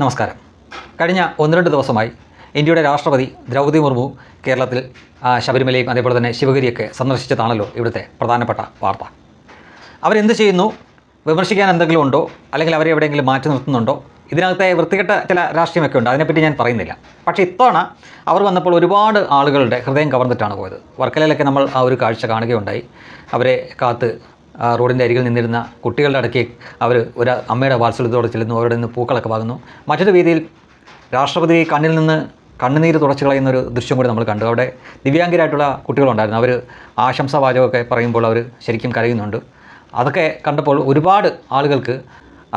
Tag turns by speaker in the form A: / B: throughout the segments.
A: നമസ്കാരം. കഴിഞ്ഞ ഒന്ന് രണ്ട് ദിവസമായി ഇന്ത്യയുടെ രാഷ്ട്രപതി ദ്രൗപദി മുർമു കേരളത്തിൽ ശബരിമലയും അതേപോലെ തന്നെ ശിവഗിരിയൊക്കെ സന്ദർശിച്ചതാണല്ലോ ഇവിടുത്തെ പ്രധാനപ്പെട്ട വാർത്ത. അവരെന്ത് ചെയ്യുന്നു? വിമർശിക്കാൻ എന്തെങ്കിലും ഉണ്ടോ? അല്ലെങ്കിൽ അവരെ എവിടെയെങ്കിലും മാറ്റി നിർത്തുന്നുണ്ടോ? ഇതിനകത്തെ വൃത്തികെട്ട ചില രാഷ്ട്രീയമൊക്കെ ഉണ്ട്. അതിനെപ്പറ്റി ഞാൻ പറയുന്നില്ല. പക്ഷേ ഇത്തവണ അവർ വന്നപ്പോൾ ഒരുപാട് ആളുകളുടെ ഹൃദയം കവർന്നിട്ടാണ് പോയത്. വർക്കലയിലൊക്കെ നമ്മൾ ആ ഒരു കാഴ്ച കാണുകയുണ്ടായി. അവരെ കാത്ത് റോഡിന്റെ അരികിൽ നിന്നിരുന്ന കുട്ടികളുടെ അടക്കി അവർ ഒരു അമ്മയുടെ വാത്സല്യത്തോടെ ചെല്ലുന്നു. അവരുടെ നിന്ന് പൂക്കളൊക്കെ വാങ്ങുന്നു. മറ്റൊരു രീതിയിൽ രാഷ്ട്രപതി കണ്ണിൽ നിന്ന് കണ്ണുനീര് തുടച്ചു കളയുന്ന ഒരു ദൃശ്യം കൂടി നമ്മൾ കണ്ടു. അവിടെ ദിവ്യാംഗരായിട്ടുള്ള കുട്ടികളുണ്ടായിരുന്നു. അവർ ആശംസാ വാചകമൊക്കെ പറയുമ്പോൾ അവർ ശരിക്കും കരയുന്നുണ്ട്. അതൊക്കെ കണ്ടപ്പോൾ ഒരുപാട് ആളുകൾക്ക്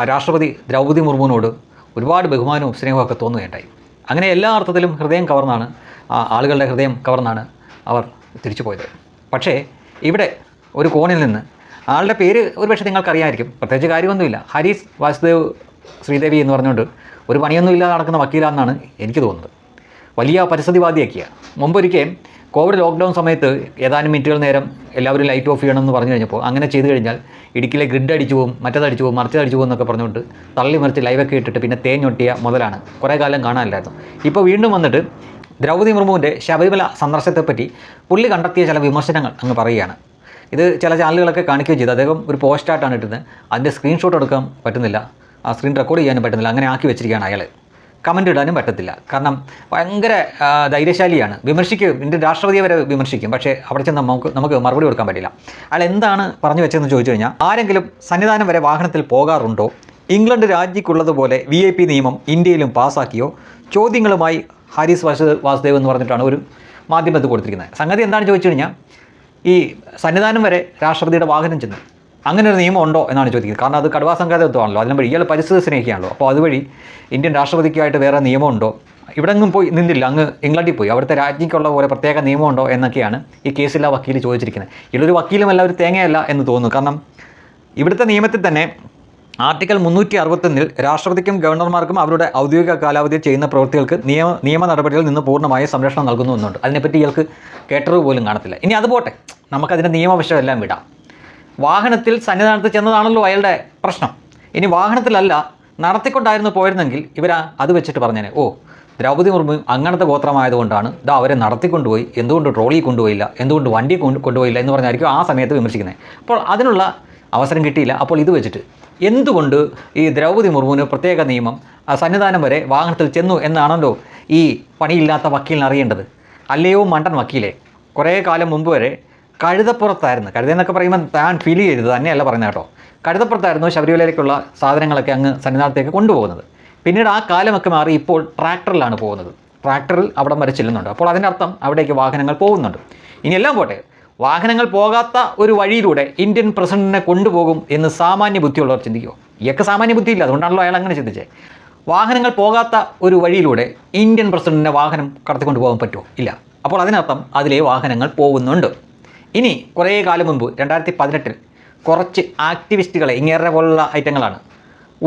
A: രാഷ്ട്രപതി ദ്രൗപദി മുർമുവിനോട് ഒരുപാട് ബഹുമാനവും സ്നേഹവും ഒക്കെ തോന്നുകയുണ്ടായി. അങ്ങനെ എല്ലാ അർത്ഥത്തിലും ഹൃദയം കവർന്നാണ് ആളുകളുടെ ഹൃദയം കവർന്നാണ് അവർ തിരിച്ചു പോയത് പക്ഷേ ഇവിടെ ഒരു കോണിൽ നിന്ന് ആളുടെ പേര് ഒരുപക്ഷെ നിങ്ങൾക്കറിയാമായിരിക്കും പ്രത്യേകിച്ച് കാര്യമൊന്നുമില്ല. ഹരീസ് വാസുദേവ് ശ്രീദേവി എന്ന് പറഞ്ഞുകൊണ്ട് ഒരു പണിയൊന്നുമില്ലാതെ നടക്കുന്ന വക്കീലാണെന്നാണ് എനിക്ക് തോന്നുന്നത്. വലിയ പരിസ്ഥിതിവാദിയാക്കിയ മുമ്പൊരിക്കൽ കോവിഡ് ലോക്ക്ഡൗൺ സമയത്ത് ഏതാനും മിനിറ്റുകൾ നേരം എല്ലാവരും ലൈറ്റ് ഓഫ് ചെയ്യണമെന്ന് പറഞ്ഞു കഴിഞ്ഞപ്പോൾ അങ്ങനെ ചെയ്തു കഴിഞ്ഞാൽ ഇടുക്കിയിലെ ഗ്രിഡ് അടിച്ചു പോകും മറ്റേത് അടിച്ചു പോകും മറിച്ചത് അടിച്ചു പോകും എന്നൊക്കെ പറഞ്ഞുകൊണ്ട് തള്ളി മറിച്ച് ലൈവൊക്കെ ഇട്ടിട്ട് പിന്നെ തേഞ്ഞൊട്ടിയ മുതലാണ് കുറേ കാലം കാണാനില്ലായിരുന്നു. ഇപ്പോൾ വീണ്ടും വന്നിട്ട് ദ്രൗപദി മുർമുവിന്റെ ശബരിമല സന്ദർശനത്തെപ്പറ്റി പുള്ളി കണ്ടെത്തിയ ചില വിമർശനങ്ങൾ അങ്ങ് പറയുകയാണ്. ഇത് ചില ചാനലുകളൊക്കെ കാണിക്കുകയും ചെയ്തു. അദ്ദേഹം ഒരു പോസ്റ്റായിട്ടാണ് ഇട്ടത് അതിന്റെ സ്ക്രീൻഷോട്ട് എടുക്കാൻ പറ്റുന്നില്ല. ആ സ്ക്രീൻ റെക്കോർഡ് ചെയ്യാനും പറ്റുന്നില്ല. അങ്ങനെ ആക്കി വെച്ചിരിക്കുകയാണ് അയാൾ കമന്റ് ഇടാനും പറ്റത്തില്ല. കാരണം ഭയങ്കര ധൈര്യശാലിയാണ്. വിമർശിക്കും ഇന്ത്യൻ രാഷ്ട്രപതിയെ വരെ വിമർശിക്കും. പക്ഷേ അവിടെ ചെന്ന് നമുക്ക് നമുക്ക് മറുപടി കൊടുക്കാൻ പറ്റില്ല. അയാൾ എന്താണ് പറഞ്ഞു വെച്ചതെന്ന് ചോദിച്ചു കഴിഞ്ഞാൽ ആരെങ്കിലും സന്നിധാനം വരെ വാഹനത്തിൽ പോകാറുണ്ടോ? ഇംഗ്ലണ്ട് രാജ്യക്കുള്ളതുപോലെ വി ഐ പി നിയമം ഇന്ത്യയിലും പാസ്സാക്കിയോ ചോദ്യങ്ങളുമായി ഹാരിസ് വാസുദേവ് എന്ന് പറഞ്ഞിട്ടാണ് ഒരു മാധ്യമത്തിൽ കൊടുത്തിരിക്കുന്നത്. സംഗതി എന്താണെന്ന് ചോദിച്ചു കഴിഞ്ഞാൽ ഈ സന്നിധാനം വരെ രാഷ്ട്രപതിയുടെ വാഹനം ചെന്നു. അങ്ങനെ ഒരു നിയമം ഉണ്ടോ എന്നാണ് ചോദിക്കുന്നത്. കാരണം അത് കടുവാ സംഘാതത്വമാണല്ലോ. അതിന് വഴി ഇയാൾ പരിസ്ഥിതി സ്നേഹിക്കുകയാണല്ലോ. അപ്പോൾ അതുവഴി ഇന്ത്യൻ രാഷ്ട്രപതിക്കായിട്ട് വേറെ നിയമമുണ്ടോ ഇവിടെ എങ്ങും പോയി നിന്നില്ല. അങ്ങ് ഇംഗ്ലണ്ടിൽ പോയി. അവിടുത്തെ രാജ്ഞിക്കുള്ള പോലെ പ്രത്യേക നിയമമുണ്ടോ എന്നൊക്കെയാണ് ഈ കേസിൽ ആ വക്കീൽ ചോദിച്ചിരിക്കുന്നത്. ഇതൊരു വക്കീലുമല്ല ഒരു തേങ്ങയല്ല എന്ന് തോന്നുന്നു. കാരണം ഇവിടുത്തെ നിയമത്തിൽ തന്നെ ആർട്ടിക്കൽ മുന്നൂറ്റി അറുപത്തൊന്നിൽ രാഷ്ട്രപതിക്കും ഗവർണർമാർക്കും അവരുടെ ഔദ്യോഗിക കാലാവധിയിൽ ചെയ്യുന്ന പ്രവൃത്തികൾക്ക് നിയമ നിയമ നടപടികളിൽ നിന്ന് പൂർണമായ സംരക്ഷണം നൽകുന്നു എന്നുണ്ട്. അതിനെപ്പറ്റി ഇയാൾക്ക് കേട്ടറിവ് പോലും കാണത്തില്ല. ഇനി അത് പോട്ടെ. നമുക്കതിന്റെ നിയമവശമെല്ലാം വിടാം. വാഹനത്തിൽ സന്നിധാനത്ത് ചെന്നതാണല്ലോ അയാളുടെ പ്രശ്നം. ഇനി വാഹനത്തിലല്ല നടത്തിക്കൊണ്ടായിരുന്നു പോയിരുന്നെങ്കിൽ ഇവർ അത് വെച്ചിട്ട് പറഞ്ഞേനെ. ഓ ദ്രൗപദി മുർമു അങ്ങനത്തെ ഗോത്രമായതുകൊണ്ടാണ് ഇതാ അവരെ നടത്തിക്കൊണ്ടുപോയി എന്തുകൊണ്ട് ട്രോളി കൊണ്ടുപോയില്ല എന്തുകൊണ്ട് വണ്ടി കൊണ്ടുപോയില്ല എന്ന് പറഞ്ഞായിരിക്കും ആ സമയത്ത് വിമർശിക്കുന്നത്. അപ്പോൾ അതിനുള്ള അവസരം കിട്ടിയില്ല. അപ്പോൾ ഇത് വെച്ചിട്ട് എന്തുകൊണ്ട് ഈ ദ്രൗപദി മുർമുവിന് പ്രത്യേക നിയമം സന്നിധാനം വരെ വാഹനത്തിൽ ചെന്നു എന്നാണല്ലോ ഈ പണിയില്ലാത്ത വക്കീലിന് അറിയേണ്ടത്? അല്ലയോ മണ്ടൻ വക്കീലെ? കുറേ കാലം മുമ്പ് വരെ കഴുതപ്പുറത്തായിരുന്നു. കഴുതെന്നൊക്കെ പറയുമ്പോൾ താൻ ഫീൽ ചെയ്തത് തന്നെയല്ല പറയുന്നത് കേട്ടോ. കഴുതപ്പുറത്തായിരുന്നു ശബരിമലയിലേക്കുള്ള സാധനങ്ങളൊക്കെ അങ്ങ് സന്നിധാനത്തേക്ക് കൊണ്ടുപോകുന്നത്. പിന്നീട് ആ കാലമൊക്കെ മാറി ഇപ്പോൾ ട്രാക്ടറിലാണ് പോകുന്നത്. ട്രാക്ടറിൽ അവിടം വരെ ചെല്ലുന്നുണ്ട്. അപ്പോൾ അതിന്റെ അർത്ഥം അവിടേക്ക് വാഹനങ്ങൾ പോകുന്നുണ്ട്. ഇനി എല്ലാം പോട്ടെ. വാഹനങ്ങൾ പോകാത്ത ഒരു വഴിയിലൂടെ ഇന്ത്യൻ പ്രസിഡന്റിനെ കൊണ്ടുപോകും എന്ന് സാമാന്യ ബുദ്ധിയുള്ളവർ ചിന്തിക്കുമോ ഇയൊക്കെ സാമാന്യ ബുദ്ധിയില്ല. അതുകൊണ്ടാണല്ലോ അയാൾ അങ്ങനെ ചിന്തിച്ചേ. വാഹനങ്ങൾ പോകാത്ത ഒരു വഴിയിലൂടെ ഇന്ത്യൻ പ്രസിഡന്റിനെ വാഹനം കടത്തിക്കൊണ്ടു പോകാൻ പറ്റുമോ? ഇല്ല. അപ്പോൾ അതിനർത്ഥം അതിലെ വാഹനങ്ങൾ പോകുന്നുണ്ട്. ഇനി കുറേ കാലം മുമ്പ് രണ്ടായിരത്തി പതിനെട്ടിൽ കുറച്ച് ആക്ടിവിസ്റ്റുകളെ ഇങ്ങേറെ പോലുള്ള ഐറ്റങ്ങളാണ്.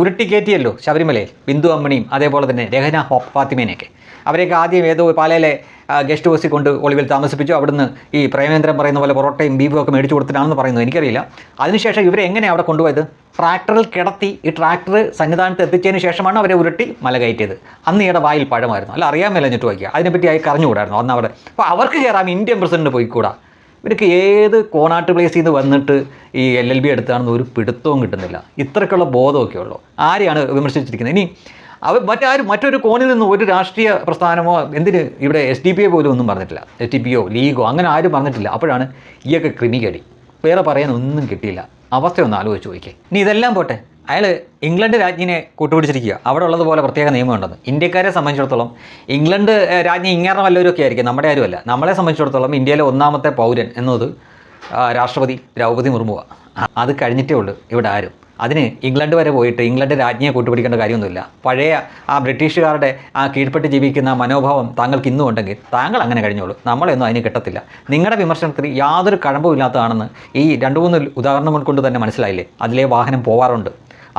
A: ഉരുട്ടിക്കയറ്റിയല്ലോ ശബരിമലയിൽ ബിന്ദു അമ്മണിയും അതേപോലെ തന്നെ രഹന ഫാത്തിമേനെയൊക്കെ. അവരെയൊക്കെ ആദ്യം ഏതോ പാലയിലെ ഗസ്റ്റ് ഹൗസിൽ കൊണ്ട് ഒളിവിൽ താമസിപ്പിച്ചു. അവിടുന്ന് ഈ പ്രേമേന്ദ്രൻ പറയുന്ന പോലെ പൊറോട്ടയും ബീഫും ഒക്കെ മേടിച്ചു കൊടുത്തിട്ടാണെന്ന് പറയുന്നു. എനിക്കറിയില്ല. അതിനുശേഷം ഇവരെ എങ്ങനെയാണ് അവിടെ കൊണ്ടുപോയത്? ട്രാക്ടറിൽ കിടത്തി ഈ ട്രാക്ടർ സന്നിധാനത്ത് എത്തിച്ചതിന് ശേഷമാണ് അവരെ ഉരുട്ടി മല കയറ്റിയത്. അന്ന് ഇവിടെ വായിൽ പഴമായിരുന്നു. അല്ല അറിയാൻ മേലഞ്ഞിട്ട് വയ്ക്കുക. അതിനെപ്പറ്റി ആയി കറിഞ്ഞുകൂടായിരുന്നു അന്ന് അവിടെ അപ്പോൾ അവർക്ക് കയറാം. ഇന്ത്യൻ പ്രസിഡന്റ് പോയിക്കൂടാ. ഇവർക്ക് ഏത് കോണാട്ട് പ്ലേസിൽ നിന്ന് വന്നിട്ട് ഈ എൽ എൽ ബി എടുത്താണെന്ന് ഒരു പിടുത്തവും കിട്ടുന്നില്ല. ഇത്രയ്ക്കുള്ള ബോധമൊക്കെ ഉള്ളൂ. ആരെയാണ് വിമർശിച്ചിരിക്കുന്നത്? ഇനി അവർ മറ്റാരും മറ്റൊരു കോണിൽ നിന്ന് ഒരു രാഷ്ട്രീയ പ്രസ്ഥാനമോ എന്തിന് ഇവിടെ എസ് ഡി പി എ പോലും ഒന്നും പറഞ്ഞിട്ടില്ല. എസ് ഡി പി ഒ ലീഗോ അങ്ങനെ ആരും പറഞ്ഞിട്ടില്ല. അപ്പോഴാണ് ഈയൊക്കെ ക്രിമികടി. വേറെ പറയാൻ ഒന്നും കിട്ടിയില്ല. അവസ്ഥയൊന്ന് ആലോചിച്ച് നോക്കിയേ. ഇനി ഇതെല്ലാം പോട്ടെ. അയാൾ ഇംഗ്ലണ്ട് രാജ്ഞിനെ കൂട്ടുപിടിച്ചിരിക്കുക. അവിടെ ഉള്ളതുപോലെ പ്രത്യേക നിയമമുണ്ടെന്ന് ഇന്ത്യക്കാരെ സംബന്ധിച്ചിടത്തോളം ഇംഗ്ലണ്ട് രാജ്ഞി ഇങ്ങനെ വല്ലവരൊക്കെ ആയിരിക്കും. നമ്മുടെ ആരുമല്ല നമ്മളെ സംബന്ധിച്ചിടത്തോളം ഇന്ത്യയിലെ ഒന്നാമത്തെ പൗരൻ എന്നത് രാഷ്ട്രപതി ദ്രൗപദി മുർമുവാണ് അത് കഴിഞ്ഞിട്ടേ ഉള്ളൂ ഇവിടെ ആരും. അതിന് ഇംഗ്ലണ്ട് വരെ പോയിട്ട് ഇംഗ്ലണ്ട് രാജ്ഞിയെ കൂട്ടുപിടിക്കേണ്ട കാര്യമൊന്നുമില്ല. പഴയ ആ ബ്രിട്ടീഷുകാരുടെ ആ കീഴ്പ്പെട്ട് ജീവിക്കുന്ന മനോഭാവം താങ്കൾക്ക് ഇന്നും ഉണ്ടെങ്കിൽ താങ്കൾ അങ്ങനെ കഴിഞ്ഞോളൂ. നമ്മളെയൊന്നും അതിന് കിട്ടത്തില്ല. നിങ്ങളുടെ വിമർശനത്തിന് യാതൊരു കഴമ്പും ഇല്ലാത്തതാണെന്ന് ഈ രണ്ട് മൂന്ന് ഉദാഹരണങ്ങൾ കൊണ്ട് തന്നെ മനസ്സിലായില്ലേ? അതിലേ വാഹനം പോവാറുണ്ട്.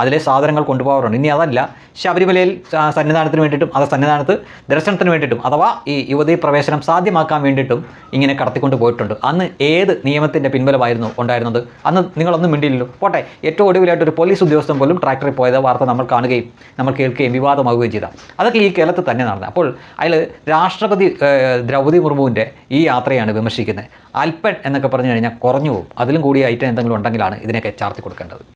A: അതിലെ സാധനങ്ങൾ കൊണ്ടുപോകാറുണ്ട്. ഇനി അതല്ല ശബരിമലയിൽ സന്നിധാനത്തിന് വേണ്ടിയിട്ടും അത് സന്നിധാനത്ത് ദർശനത്തിന് വേണ്ടിയിട്ടും അഥവാ ഈ യുവതീ പ്രവേശനം സാധ്യമാക്കാൻ വേണ്ടിയിട്ടും ഇങ്ങനെ കടത്തിക്കൊണ്ട് പോയിട്ടുണ്ട്. അന്ന് ഏത് നിയമത്തിന്റെ പിൻബലമായിരുന്നു ഉണ്ടായിരുന്നത്? അന്ന് നിങ്ങളൊന്നും മിണ്ടിയില്ലല്ലോ. പോട്ടെ ഏറ്റവും ഒടുവിലായിട്ട് ഒരു പോലീസ് ഉദ്യോഗസ്ഥൻ പോലും ട്രാക്ടറിൽ പോയത് വാർത്ത നമ്മൾ കാണുകയും നമ്മൾ കേൾക്കുകയും വിവാദമാവുകയും ചെയ്ത. അതൊക്കെ ഈ കേരളത്തിൽ തന്നെ നടന്നത്. അപ്പോൾ അതിൽ രാഷ്ട്രപതി ദ്രൗപദി മുർമുവിന്റെ ഈ യാത്രയാണ് വിമർശിക്കുന്നത്. അല്പൻ എന്നൊക്കെ പറഞ്ഞു കഴിഞ്ഞാൽ കുറഞ്ഞു പോകും. അതിലും കൂടി ഐറ്റം എന്തെങ്കിലും ഉണ്ടെങ്കിലാണ് ഇതിനൊക്കെ ചാർത്തി കൊടുക്കേണ്ടത്.